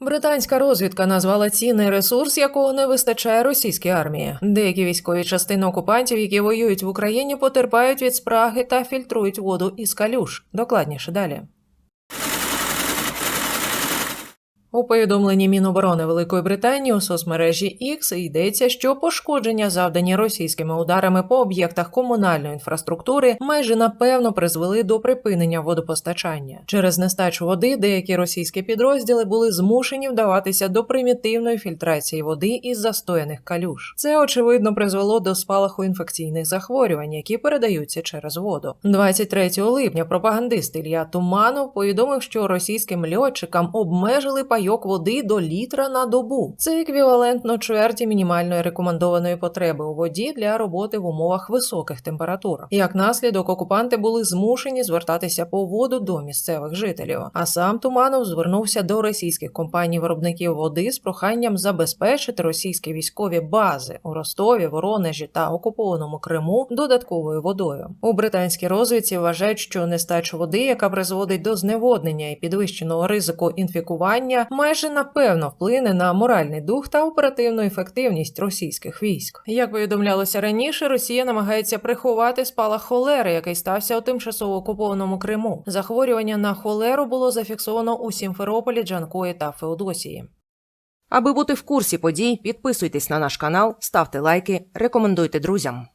Британська розвідка назвала цінний ресурс, якого не вистачає російській армії. Деякі військові частини окупантів, які воюють в Україні, потерпають від спраги та фільтрують воду із калюш. Докладніше далі. У повідомленні Міноборони Великої Британії у соцмережі X йдеться, що пошкодження, завдані російськими ударами по об'єктах комунальної інфраструктури, майже напевно призвели до припинення водопостачання. Через нестачу води деякі російські підрозділи були змушені вдаватися до примітивної фільтрації води із застояних калюш. Це очевидно призвело до спалаху інфекційних захворювань, які передаються через воду. 23 липня пропагандист Ілля Туманов повідомив, що російським льотчикам обмежили пайок води до літра на добу. Це еквівалентно чверті мінімальної рекомендованої потреби у воді для роботи в умовах високих температур. Як наслідок, окупанти були змушені звертатися по воду до місцевих жителів. А сам Туманов звернувся до російських компаній-виробників води з проханням забезпечити російські військові бази у Ростові, Воронежі та окупованому Криму додатковою водою. У британській розвідці вважають, що нестача води, яка призводить до зневоднення і підвищеного ризику інфікування, майже напевно вплине на моральний дух та оперативну ефективність російських військ. Як повідомлялося раніше, Росія намагається приховати спалах холери, який стався у тимчасово окупованому Криму. Захворювання на холеру було зафіксовано у Сімферополі, Джанкої та Феодосії. Аби бути в курсі подій, підписуйтесь на наш канал, ставте лайки, рекомендуйте друзям.